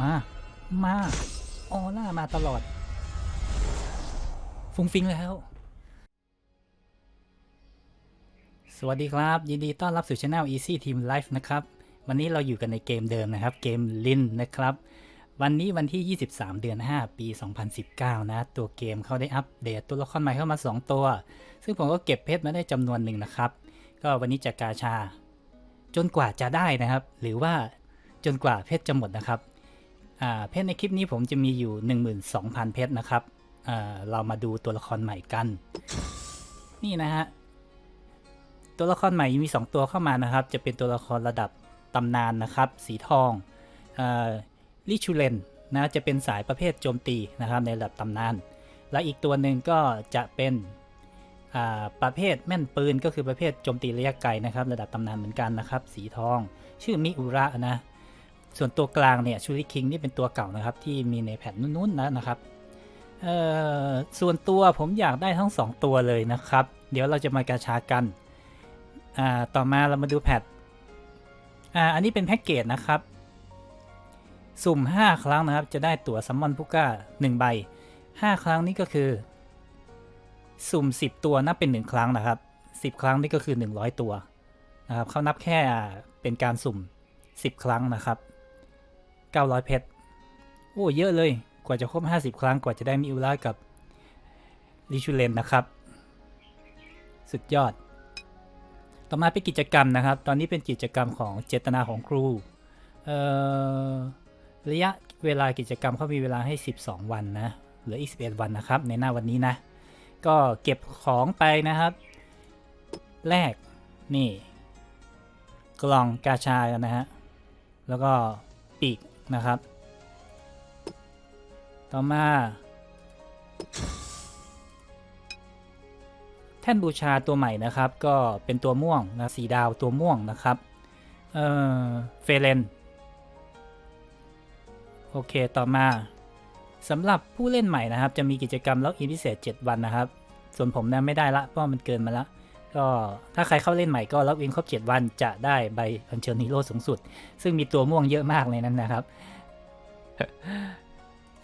มา มาออล่ามาตลอด ฟุ้งฟิงแล้ว สวัสดีครับ ยินดีต้อนรับสู่ช anel Easy Team Life นะครับ วันนี้เราอยู่กันในเกมเดิมนะครับ เกมลินนะครับ วันนี้วันที่ 23 เดือน 5 ปี 2019 นะ ตัวเกมเขาได้อัปเดตตัวละครใหม่เข้ามา 2 ตัว ซึ่งผมก็เก็บเพชรมาได้จำนวนหนึ่งนะครับ ก็วันนี้จะกาชา จนกว่าจะได้นะครับ หรือว่าจนกว่าเพชรจะหมดนะครับ เพชรในคลิปนี้ผมจะมีอยู่ 12,000 เพชรนะครับเรามาดูตัวละครใหม่กัน นี่นะฮะ ตัวละครใหม่มี 2 ตัวเข้ามานะครับ จะเป็นตัวละครระดับตำนานนะครับ สีทองลิชูเลนนะจะเป็นสายประเภทโจมตีนะครับในระดับตำนาน และอีกตัวหนึ่งก็จะเป็นประเภทแม่นปืนก็คือประเภทโจมตีระยะไกลนะครับ ระดับตำนานเหมือนกันนะครับ สีทอง ชื่อมิอุระนะ ส่วนตัวกลางเนี่ยชูริคิงนี่เป็นตัวเก่านะครับ ที่มีในแผ่นนู้นๆนะนะครับเอ่อส่วนตัวผมอยากได้ทั้ง 2 ตัวเลยนะครับ เดี๋ยวเราจะมากาชากันอ่าต่อมาเรามาดูแพทอ่าอันนี้เป็นแพ็กเกจนะครับ สุ่ม 5 ครั้งนะครับ จะได้ตั๋วซัมมอนพุก้า1ใบ 5 ครั้งนี้ก็คือ สุ่ม 10 ตัวนับเป็น 1 ครั้งนะครับ 10 ครั้งนี่ก็คือ 100 ตัวนะครับเขานับแค่เป็นการสุ่ม 10 ครั้งนะครับ 900 เพชร โอ้เยอะเลย กว่าจะครบ 50 ครั้ง กว่าจะได้มิอุระกับลิชูเลนนะครับ สุดยอด ต่อมาเป็นกิจกรรมนะครับ ตอนนี้เป็นกิจกรรมของเจตนาของครู ระยะเวลากิจกรรมเขามีเวลาให้ 12 วันนะ เหลืออีก11วันนะครับ ในหน้าวันนี้นะ ก็เก็บของไปนะครับ แรกนี่ กล่องกาชานะฮะ แล้วก็ปีก นะครับ ต่อมาแท่นบูชาตัวใหม่นะครับก็เป็นตัวม่วงนะสีดาวตัวม่วงนะครับ เอ่อเฟเรนโอเคต่อมาสำหรับผู้เล่นใหม่นะครับ จะมีกิจกรรมล็อกอินพิเศษ 7 วันนะครับ ส่วนผมเนี่ยไม่ได้ละเพราะมันเกินมาละ ก็ถ้าใครเข้าเล่นใหม่ก็ล็อกอินครบ7วันจะได้ใบอัญเชิญฮีโร่สูงสุด ซึ่งมีตัวม่วงเยอะมากเลยนั่นนะครับ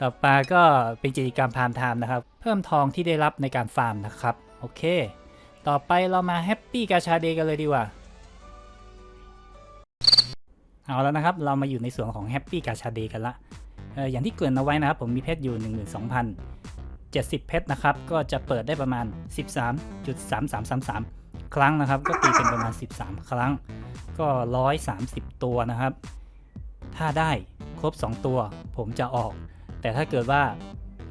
ต่อมาก็เป็นกิจกรรมพามไทม์นะครับ เพิ่มทองที่ได้รับในการฟาร์มนะครับ โอเค ต่อไปเรามาแฮปปี้กาชาเดย์กันเลยดีกว่า เอาแล้วนะครับ เรามาอยู่ในส่วนของแฮปปี้กาชาเดย์กันละอออย่างที่เกริ่นเอาไว้นะครับ ผมมีเพชรอยู่ 70 เพชรนะครับ ก็จะเปิดได้ประมาณ 13.3333 ครั้งนะครับ ก็ตีเป็นประมาณ 13 ครั้ง ก็ 130 ตัวนะครับ ถ้าได้ครบ 2 ตัวผมจะออก แต่ถ้าเกิดว่า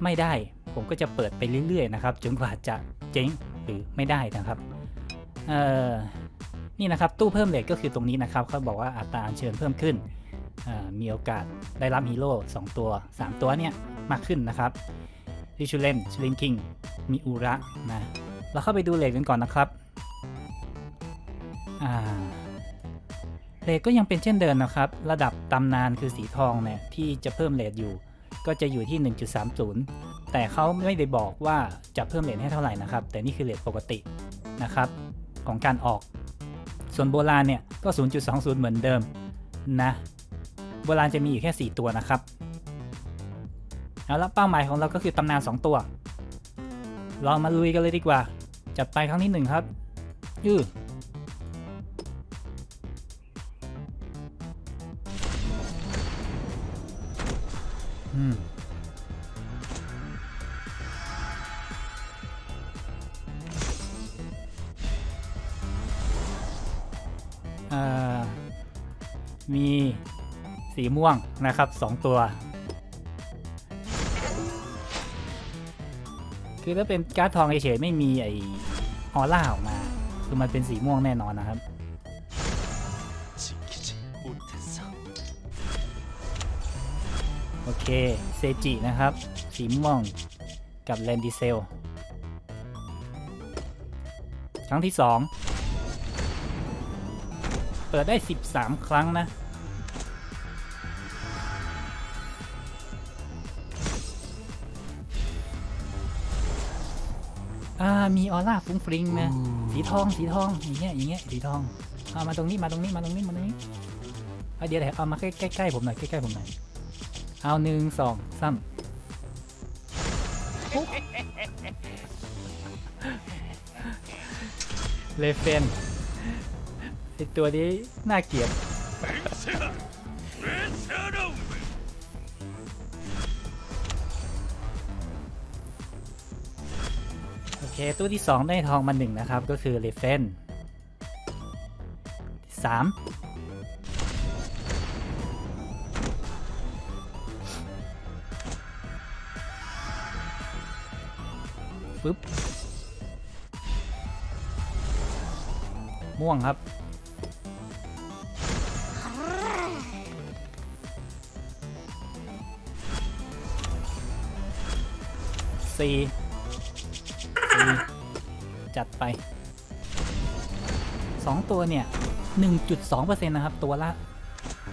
ไม่ได้ผมก็จะเปิดไปเรื่อยๆนะครับ จนกว่าจะเจ๊งหรือไม่ได้นะครับเอ่อนี่นะครับตู้เพิ่มเลทก็คือตรงนี้นะครับเขาบอกว่าอัตราอัญเชิญเพิ่มขึ้นมีโอกาสได้รับฮีโร่2ตัว 3 ตัวเนี่ยมากขึ้นนะครับ ริชูเลนชูเลนคิงมีอุระนะเราเข้าไปดูเลทกันก่อนนะครับเลทก็ยังเป็นเช่นเดิมนะครับ ระดับตำนานคือสีทองเนี่ยที่จะเพิ่มเลทอยู่ ก็จะอยู่ที่ 1.30 แต่เขาไม่ได้บอกว่าจะเพิ่มเลทให้เท่าไหร่นะครับ แต่นี่คือเลทปกตินะครับของการออก ส่วนโบราณเนี่ยก็ 0.20 เหมือนเดิมนะ โบราณจะมีอยู่แค่ 4 ตัวนะครับ เอาละเป้าหมายของเราก็คือตำนาน 2 ตัว เรามาลุยกันเลยดีกว่า จัดไปครั้งที่ 1 ครับยืออือมีสีม่วงนะครับสองตัว คือถ้าเป็นการ์ดทองเฉยๆไม่มีไอออร่าออกมา คือมันเป็นสีม่วงแน่นอนนะครับโอเคเซจินะครับ สีม่วงกับแลนดิเซล ครั้งที่ 2 เปิดได้ 13 ครั้งนะ มีออร่าฟุ้งฟริ้งนะสีทองสีทองอย่างเงี้ยอย่างเงี้ยสีทองเอามาตรงนี้มาตรงนี้มาตรงนี้มาตรงนี้อะเดี๋ยวเดี๋ยวเอามาใกล้ใกล้ๆผมหน่อยใกล้ๆผมหน่อยอเอาหนึ่งสองสามเลเฟนไอตัวนี้น่าเกลียด เคตู้ที่ 2 ได้ทองมาหนึ่งนะครับ ก็คือเลเฟนสามฟึบม่วงครับสี่ จัดไป 2 ตัวเนี่ย 1.2%นะครับ ตัวละ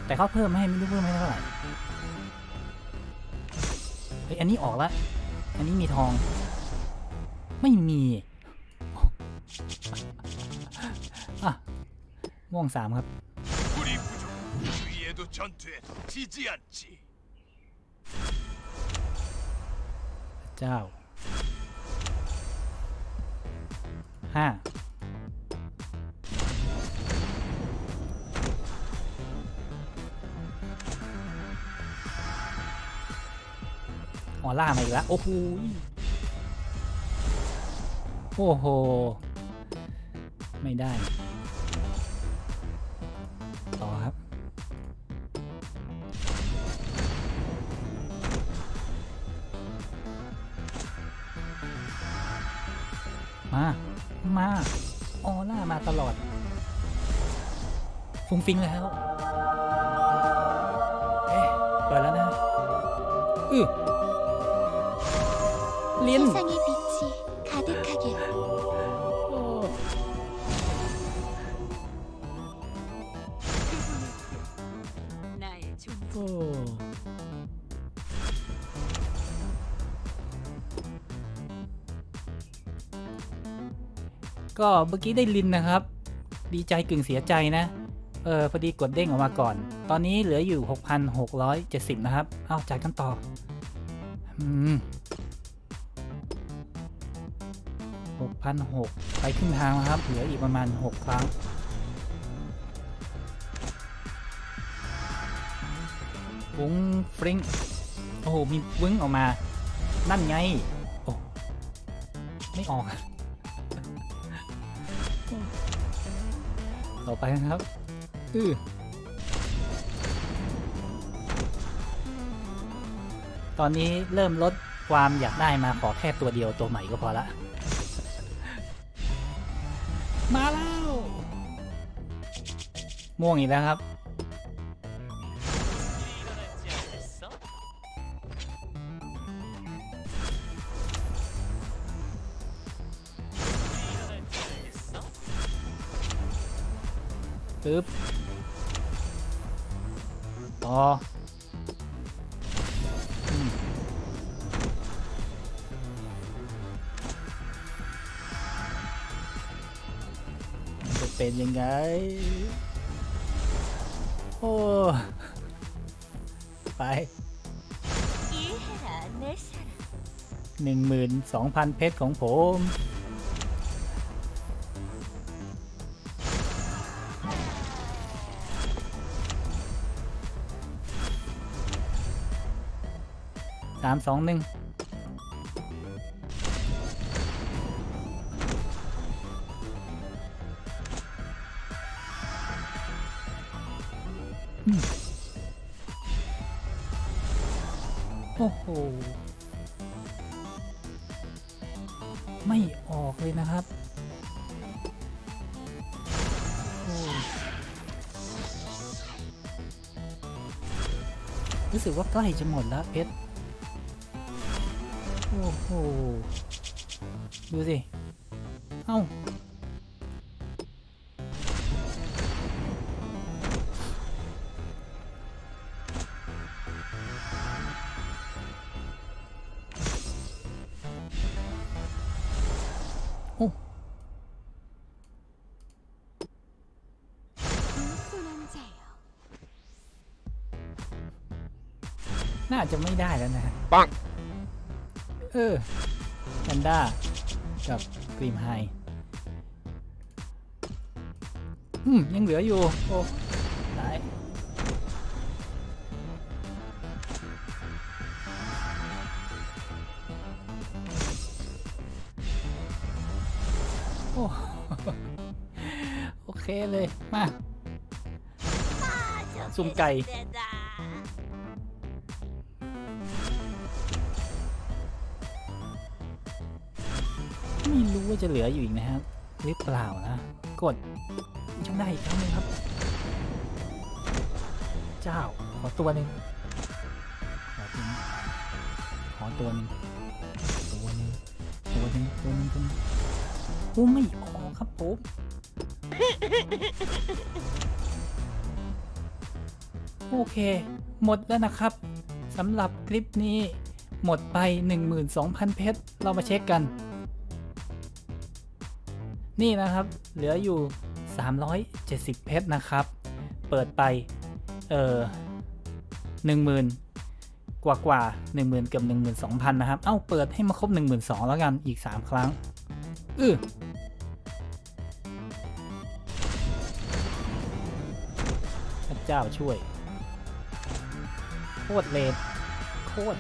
แต่เขาเพิ่มให้ไม่รู้เพิ่มให้เท่าไหร่เฮ้ยอันนี้ออกละ อันนี้มีทอง ไม่มีอะม่วงสามครับเจ้า ห้าออล่ามาอีกแล้ว โอ้โหโอ้โห ไม่ได้ มาออล่ามาตลอด ฟุ้งฟิงแล้วเอ๊ะเปิดแล้วนะอือลิ้น ก็เมื่อกี้ได้ลินนะครับ ดีใจกึ่งเสียใจนะ เออพอดีกดเด้งออกมาก่อน ตอนนี้เหลืออยู่ 6,670 นะครับ เอาจ่ายกันต่อ อืม6,600ไปครึ่งทางแล้วครับ เหลืออีกประมาณ 6 ครั้ง วุ้งฟริ้งโอ้โห มีวึ้งออกมา นั่นไง โอ้ ไม่ออก ต่อไปนะครับอือตอนนี้เริ่มลดความอยากได้มาขอแค่ตัวเดียวตัวใหม่ก็พอละ มาแล้ว ม่วงอีกแล้วครับ ปึ๊บต่อจะเป็นยังไง โอ้ ไปหนึ่งหมื่นสองพันเพชรของผม สามสองหนึ่งโอ้โห ไม่ออกเลยนะครับรู้สึกว่าใกล้จะหมดแล้วเพชร โอ้โห ดูสิ เอ้า โอ้น่าจะไม่ได้แล้วนะ ปัง เออแพนด้ากับกรีมไฮอืมยังเหลืออยู่ โอ้ตายโอ้โอเคเลย มาซุ่มไก่ ไม่รู้ว่าจะเหลืออยู่อีกนะครับหรือเปล่านะ กดช่องได้อีกครั้งหนึงครับ เจ้าขอตัวหนึ่งขอตัวหนึ่งขอตัวหนึ่งตัวหนึ่งตัวหนึ่งตัวหนึ่งตัวหนึ่งโอ้ไม่ออกครับผมโอเค หมดแล้วนะครับสำหรับคลิปนี้หมดไป 12,000 เพชร เรามาเช็คกัน นี่นะครับ เหลืออยู่ 370 เพชรนะครับ เปิดไปเออ10,000กว่ากว่า10,000เกือบ12,000นะครับ เอ้าเปิดให้มาครบ12,000แล้วกันอีก3ครั้งอือพระเจ้าช่วย โคตรเลดโคตร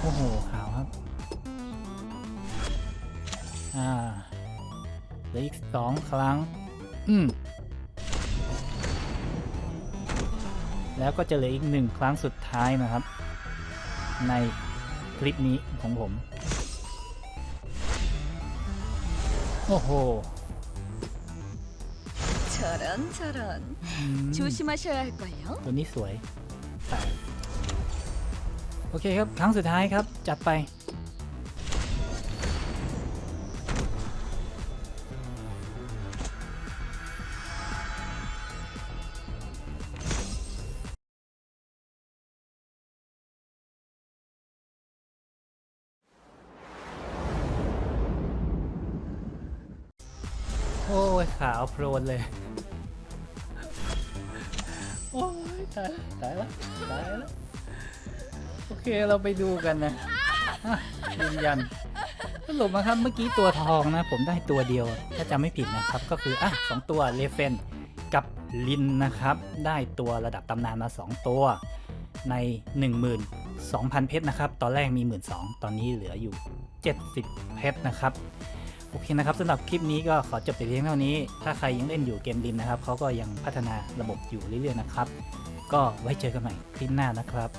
โอ้โหขาวครับ อ่าเหลืออีกสองครั้ง อืม แล้วก็จะเหลืออีกหนึ่งครั้งสุดท้ายนะครับ ในคลิปนี้ของผม โอ้โห 저런 저런 อืม 조심하셔야 할걸요 ตัวนี้สวยแต่โอเคครับ ครั้งสุดท้ายครับ จัดไป โอ้ยขาวโพลนเลย โอ้ยตายตายแล้วตายแล้วโอเคเราไปดูกันนะอะยืนยันสรุปนะครับเมื่อกี้ตัวทองนะ ผมได้ตัวเดียวถ้าจำไม่ผิดนะครับ ก็คืออะสองตัวเลเฟนกับลินนะครับ ได้ตัวระดับตำนานมา 2 ตัว ใน 12,000 เพชรนะครับ ตอนแรกมี 12,000 ตอนนี้เหลืออยู่ 70 เพชรนะครับ โอเคนะครับสำหรับคลิปนี้ก็ขอจบแต่เพียงเท่านี้ ถ้าใครยังเล่นอยู่เกมดินนะครับเขาก็ยังพัฒนาระบบอยู่เรื่อยๆนะครับ ก็ไว้เจอกันใหม่คลิปหน้านะครับ